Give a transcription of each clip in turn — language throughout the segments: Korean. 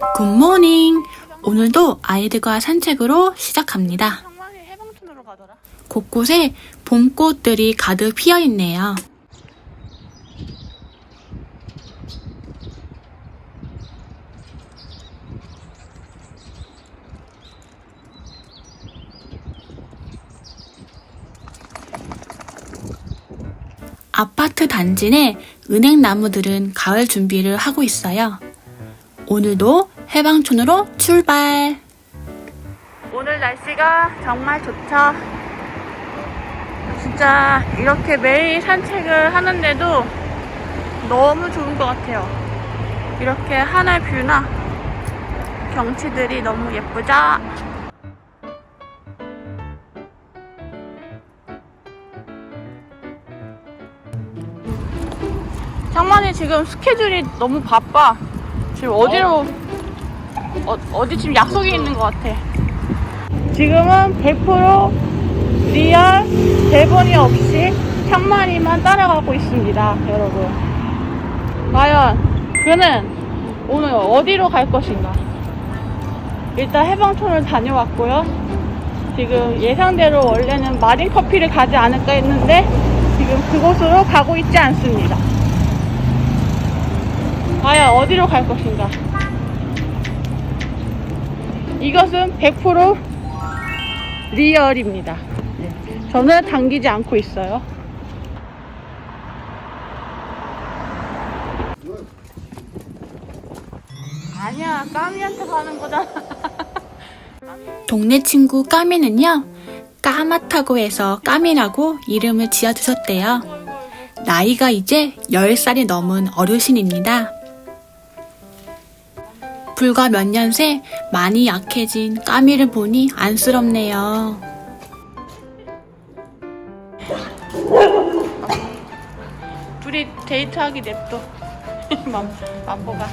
굿모닝! 오늘도 아이들과 산책으로 시작합니다. 곳곳에 봄꽃들이 가득 피어 있네요. 아파트 단지 내 은행 나무들은 가을 준비를 하고 있어요. 오늘도 해방촌으로 출발! 오늘 날씨가 정말 좋죠. 진짜 이렇게 매일 산책을 하는데도 너무 좋은 것 같아요. 이렇게 하늘 뷰나 경치들이 너무 예쁘죠? 장만이 지금 스케줄이 너무 바빠. 지금 어디로 어, 어디 지금 약속이 있는 것 같아. 지금은 100% 리얼 대본이 없이 창만이만 따라가고 있습니다, 여러분. 과연 그는 오늘 어디로 갈 것인가? 일단 해방촌을 다녀왔고요. 지금 예상대로 원래는 마린 커피를 가지 않을까 했는데 지금 그곳으로 가고 있지 않습니다. 과연 어디로 갈 것인가? 이것은 100% 리얼입니다. 네. 저는 당기지 않고 있어요. 아니야, 까미한테 가는 거잖아. 동네 친구 까미는요, 까맣다고 해서 까미라고 이름을 지어주셨대요. 나이가 이제 10살이 넘은 어르신입니다. 불과 몇 년 새 많이 약해진 까미를 보니 안쓰럽네요. 둘이 데이트하기 냅둬. 맘, 맘보가.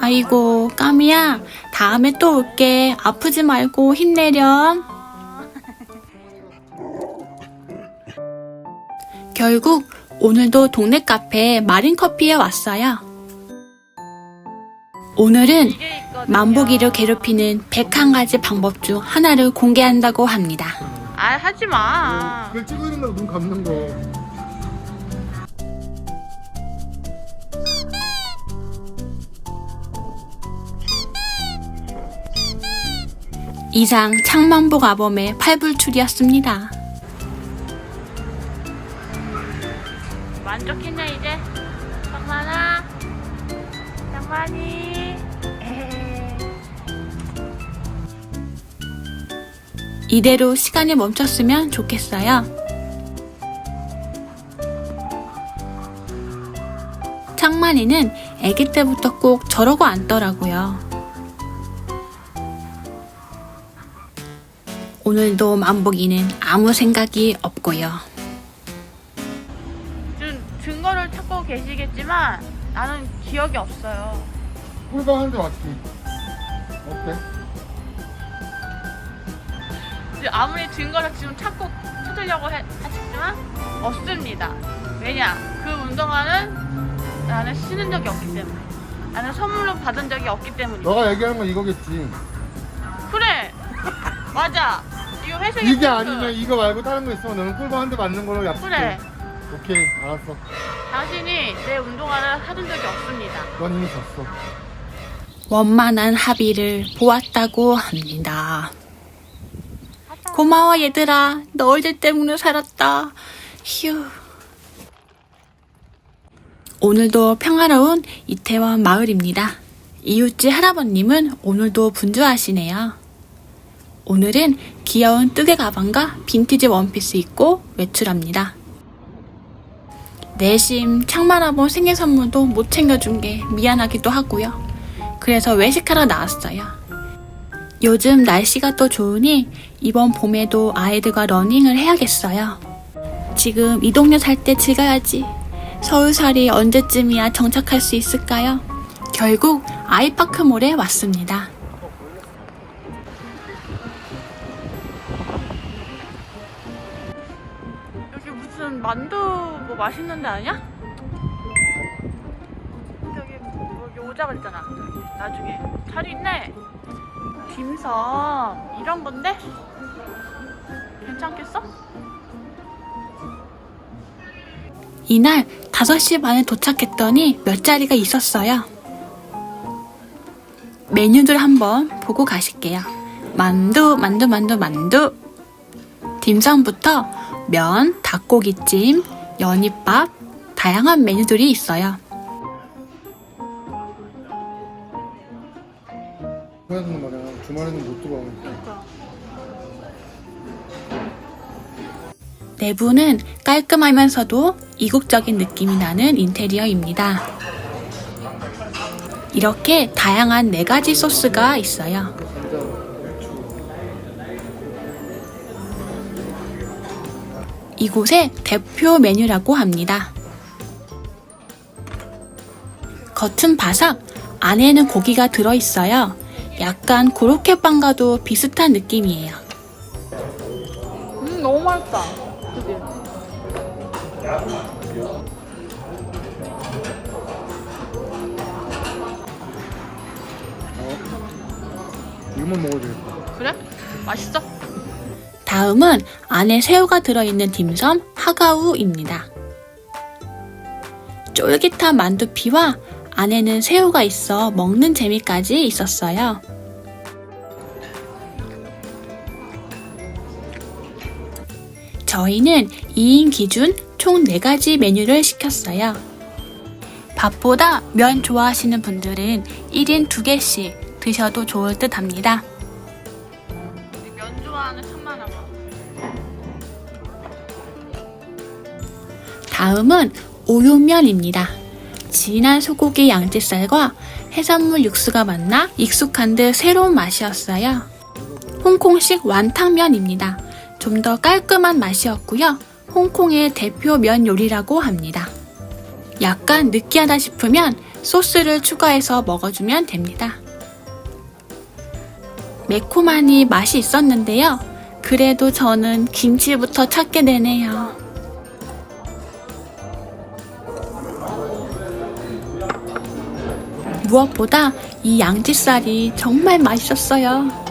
아이고, 까미야, 다음에 또 올게. 아프지 말고 힘내렴. 결국 오늘도 동네 카페 마린커피에 왔어요. 오늘은. 만보기를 괴롭히는 101가지 방법 중 하나를 공개한다고 합니다. 아, 하지 마. 그걸 찍어야 된다고 눈 감는 거. 이상 창만복 아범의 팔불출이었습니다. 만족했냐 이제? 장만아 장만이 이대로 시간이 멈췄으면 좋겠어요. 창만이는 아기 때부터 꼭 저러고 앉더라고요. 오늘도 만보기는 아무 생각이 없고요. 지금 증거를 찾고 계시겠지만 나는 기억이 없어요 꿀방 한대 왔지. 어때? 지금 아무리 증거를 지금 찾고 찾으려고 해, 하시지만 없습니다 왜냐 그 운동화는 나는 신은 적이 없기 때문에 나는 선물로 받은 적이 없기 때문이야 너가 얘기하는 건 이거겠지. 그래 맞아 이거 회색 이게 아니면 이거 말고 다른 거 있으면 너는 꿀방 한대 맞는 걸로 약속해. 그래 오케이, 알았어. 당신이 내 운동화를 사준 적이 없습니다 넌 이미 졌어. 원만한 합의를 보았다고 합니다. 고마워 얘들아. 너희들 때문에 살았다. 휴. 오늘도 평화로운 이태원 마을입니다. 이웃집 할아버님은 오늘도 분주하시네요. 오늘은 귀여운 뜨개 가방과 빈티지 원피스 입고 외출합니다. 내심 창만아본 생일 선물도 못 챙겨준 게 미안하기도 하고요. 그래서 외식하러 나왔어요. 요즘 날씨가 또 좋으니 이번 봄에도 아이들과 러닝을 해야겠어요. 지금 이 동네 살 때 즐겨야지. 서울살이 언제쯤이야 정착할 수 있을까요? 결국 아이파크몰에 왔습니다. 여기 무슨 만두 뭐 맛있는 데 아니야? 여기 뭐 여자 먹자 그랬잖아. 나중에. 잘 있네. 딤섬 이런 건데? 괜찮겠어? 이날 5시 반에 도착했더니 몇 자리가 있었어요. 메뉴들 한번 보고 가실게요. 만두, 만두, 만두, 만두. 딤섬부터 면, 닭고기찜, 연잎밥, 다양한 메뉴들이 있어요. 주말에는 말이야. 주말에는 못 들어오니까. 내부는 깔끔하면서도 이국적인 느낌이 나는 인테리어입니다. 이렇게 다양한 네 가지 소스가 있어요. 이곳의 대표 메뉴라고 합니다. 겉은 바삭, 안에는 고기가 들어있어요. 약간 고로케빵과도 비슷한 느낌이에요. 음 너무 맛있다. 그지? 이것만 먹어도 되겠다. 그래? 맛있어? 다음은 안에 새우가 들어있는 딤섬 하가우입니다. 쫄깃한 만두피와 안에는 새우가 있어 먹는 재미까지 있었어요. 저희는 2인 기준 총 4가지 메뉴를 시켰어요. 밥보다 면 좋아하시는 분들은 1인 2개씩 드셔도 좋을 듯 합니다. 면 좋아하는 천만아 봐. 다음은 우육면입니다. 진한 소고기 양지살과 해산물 육수가 만나 익숙한 듯 새로운 맛이었어요. 홍콩식 완탕면입니다. 좀 더 깔끔한 맛이었고요. 홍콩의 대표 면 요리라고 합니다. 약간 느끼하다 싶으면 소스를 추가해서 먹어주면 됩니다. 매콤하니 맛이 있었는데요. 그래도 저는 김치부터 찾게 되네요. 무엇보다 이 양지살이 정말 맛있었어요.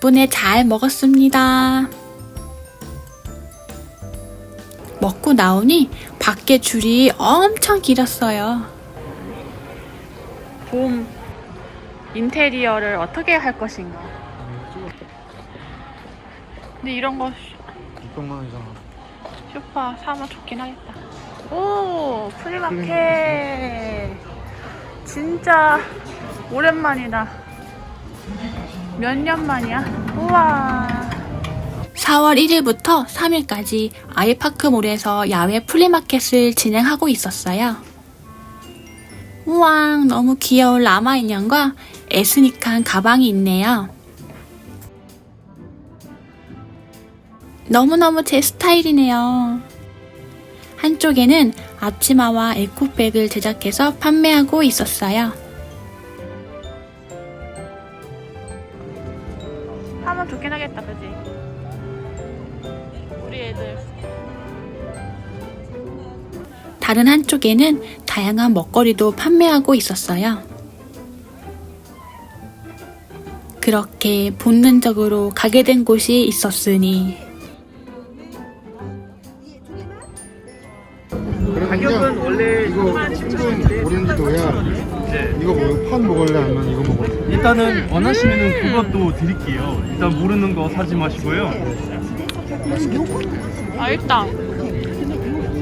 덕분에 잘 먹었습니다. 먹고 나오니 밖에 줄이 엄청 길었어요. 봄 인테리어를 어떻게 할 것인가? 근데 이런 거 쉬- 600만 원이잖아. 슈퍼 사면 좋긴 하겠다. 오, 프리마켓. 진짜 오랜만이다. 몇 년 만이야? 우와. 4월 1일부터 3일까지 아이파크몰에서 야외 플리마켓을 진행하고 있었어요. 우왕, 너무 귀여운 라마 인형과 에스닉한 가방이 있네요. 너무너무 제 스타일이네요. 한쪽에는 앞치마와 에코백을 제작해서 판매하고 있었어요. 다른 한쪽에는 다양한 먹거리도 판매하고 있었어요. 그렇게 본능적으로 가게 된 곳이 있었으니 가격은 원래 이거 చిం금 오렌지도야. 네. 이거 뭐, 판 먹을래 아니면 이거 먹을래? 일단은 원하시면은 그것도 드릴게요. 일단 모르는 거 사지 마시고요.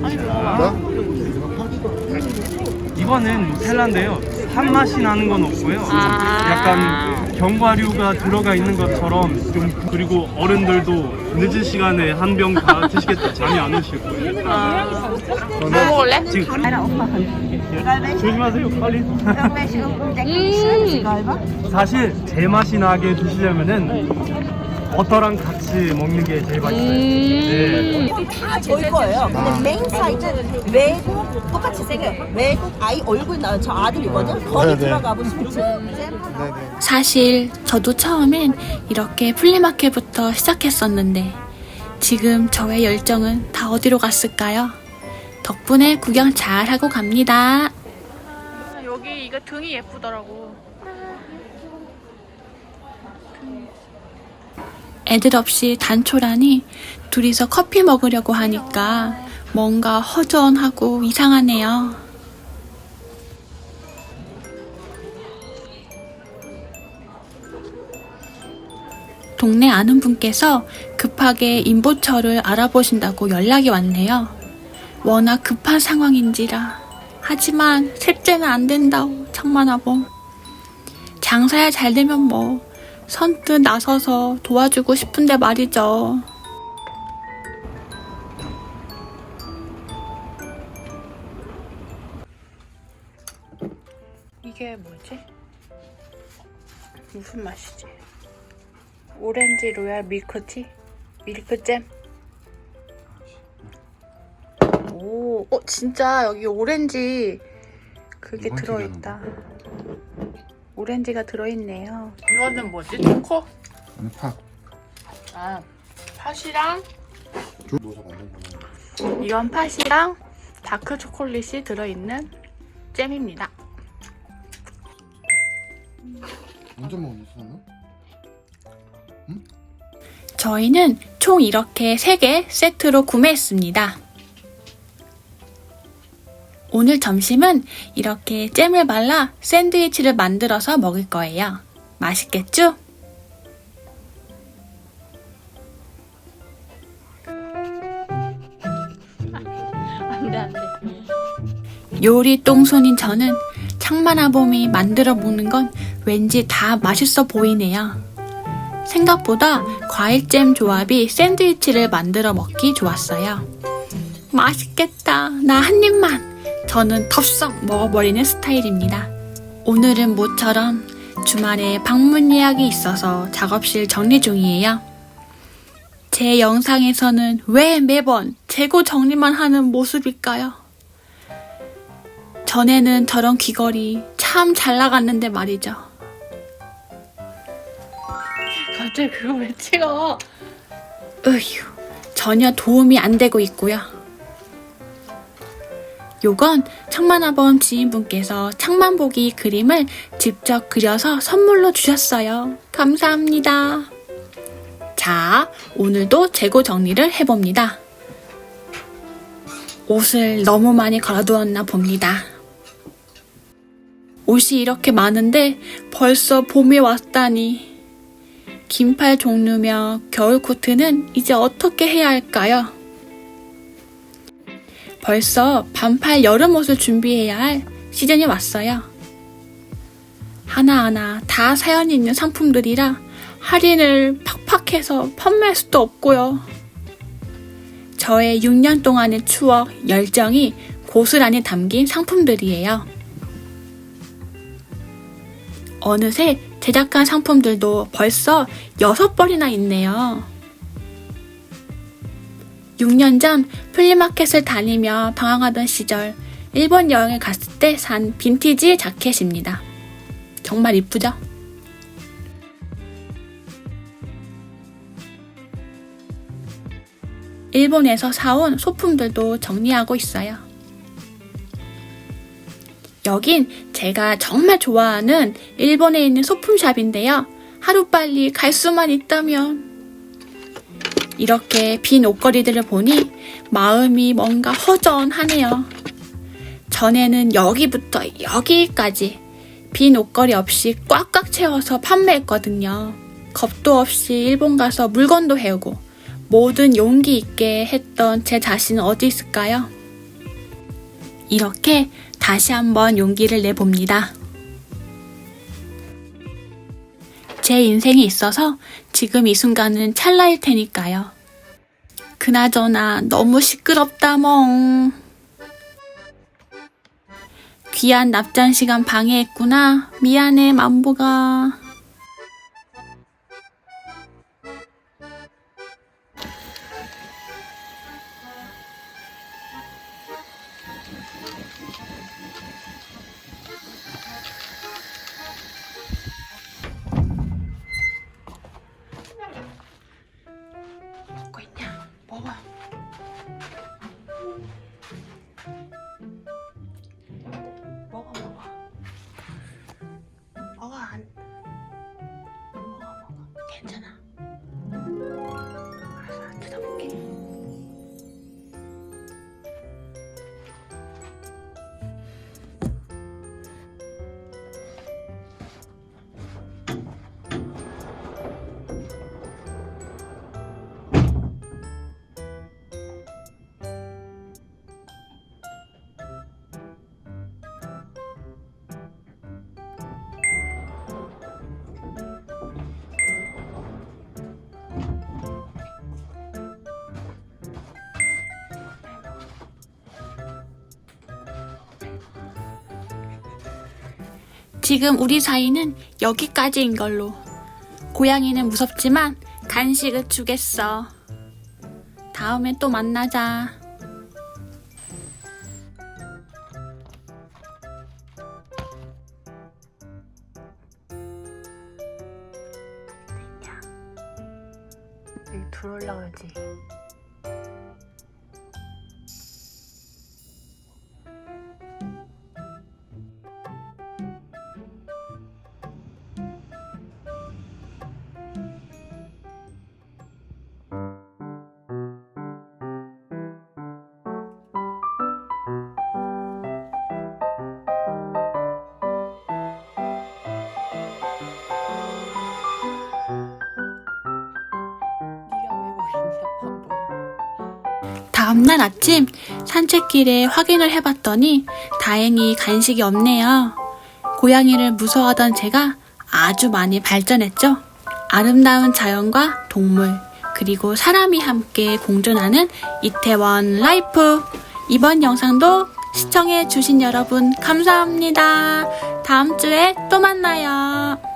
아, 뭐야. 나? 이거 판? 이거는 누텔라인데요. 산 맛이 나는 건 없고요. 아. 약간 견과류가 들어가 있는 것처럼 좀 그리고 어른들도 늦은 시간에 한 병 다 드시겠다 잠이 안 오실 거예요. 아. 뭐 먹을래? 지금 조심하세요 빨리. 사실 제 맛이 나게 드시려면은 버터랑 같이 먹는 게 제일 맛있어요. 네. 다 저희 거예요. 근데 메인 사이즈 외국 똑같이 생겨요. 외국 아이 얼굴 나는 저 아들이거든. 거기 네네. 들어가 보시면 네네. 사실 저도 처음엔 이렇게 플리마켓부터 시작했었는데 지금 저의 열정은 다 어디로 갔을까요? 덕분에 구경 잘 하고 갑니다. 여기 이거 등이 예쁘더라고. 애들 없이 단초라니 둘이서 커피 먹으려고 하니까 뭔가 허전하고 이상하네요. 동네 아는 분께서 급하게 인보처를 알아보신다고 연락이 왔네요. 워낙 급한 상황인지라. 하지만 셋째는 안 된다고 장만하고. 장사야 잘 되면 뭐 선뜻 나서서 도와주고 싶은데 말이죠. 이게 뭐지? 무슨 맛이지? 오렌지 로얄 밀크티? 밀크잼? 오, 어, 진짜 여기 오렌지 그게 들어있다. 오렌지가 들어있네요. 이거는 뭐지? 초코? 아니 팥. 아, 팥이랑 거는 이건 팥이랑 다크 초콜릿이 들어있는 잼입니다. 언제 먹었니 수나는? 저희는 총 이렇게 3개 세트로 구매했습니다. 오늘 점심은 이렇게 잼을 발라 샌드위치를 만들어서 먹을 거예요. 맛있겠죠? 요리 똥손인 저는 창만아봄이 만들어 먹는 건 왠지 다 맛있어 보이네요. 생각보다 과일잼 조합이 샌드위치를 만들어 먹기 좋았어요. 맛있겠다. 나 한 입만. 저는 덥석 먹어버리는 스타일입니다. 오늘은 모처럼 주말에 방문 예약이 있어서 작업실 정리 중이에요. 제 영상에서는 왜 매번 재고 정리만 하는 모습일까요? 전에는 저런 귀걸이 참 잘 나갔는데 말이죠. 갑자기 그거 왜 찍어? 으휴, 전혀 도움이 안 되고 있고요. 요건 창만아범 지인분께서 창만보기 그림을 직접 그려서 선물로 주셨어요. 감사합니다. 자, 오늘도 재고 정리를 해봅니다. 옷을 너무 많이 걸어두었나 봅니다. 옷이 이렇게 많은데 벌써 봄이 왔다니. 긴팔 종류며 겨울 코트는 이제 어떻게 해야 할까요? 벌써 반팔 여름 옷을 준비해야 할 시즌이 왔어요. 하나하나 다 사연이 있는 상품들이라 할인을 팍팍 해서 판매할 수도 없고요. 저의 6년 동안의 추억, 열정이 고스란히 담긴 상품들이에요. 어느새 제작한 상품들도 벌써 6벌이나 있네요. 6년 전 플리마켓을 다니며 방황하던 시절 일본 여행을 갔을 때 산 빈티지 자켓입니다. 정말 이쁘죠? 일본에서 사온 소품들도 정리하고 있어요. 여긴 제가 정말 좋아하는 일본에 있는 소품샵인데요. 하루빨리 갈 수만 있다면. 이렇게 빈 옷걸이들을 보니 마음이 뭔가 허전하네요. 전에는 여기부터 여기까지 빈 옷걸이 없이 꽉꽉 채워서 판매했거든요. 겁도 없이 일본 가서 물건도 해오고 모든 용기 있게 했던 제 자신은 어디 있을까요? 이렇게 다시 한번 용기를 내봅니다. 제 인생에 있어서 지금 이 순간은 찰나일 테니까요. 그나저나 너무 시끄럽다 멍. 귀한 납잔 시간 방해했구나. 미안해 만보가. 지금 우리 사이는 여기까지인 걸로. 고양이는 무섭지만 간식을 주겠어. 다음에 또 만나자. 여기 들어올라오지. 다음날 아침 산책길에 확인을 해봤더니 다행히 간식이 없네요. 고양이를 무서워하던 제가 아주 많이 발전했죠. 아름다운 자연과 동물, 그리고 사람이 함께 공존하는 이태원 라이프. 이번 영상도 시청해주신 여러분 감사합니다. 다음 주에 또 만나요.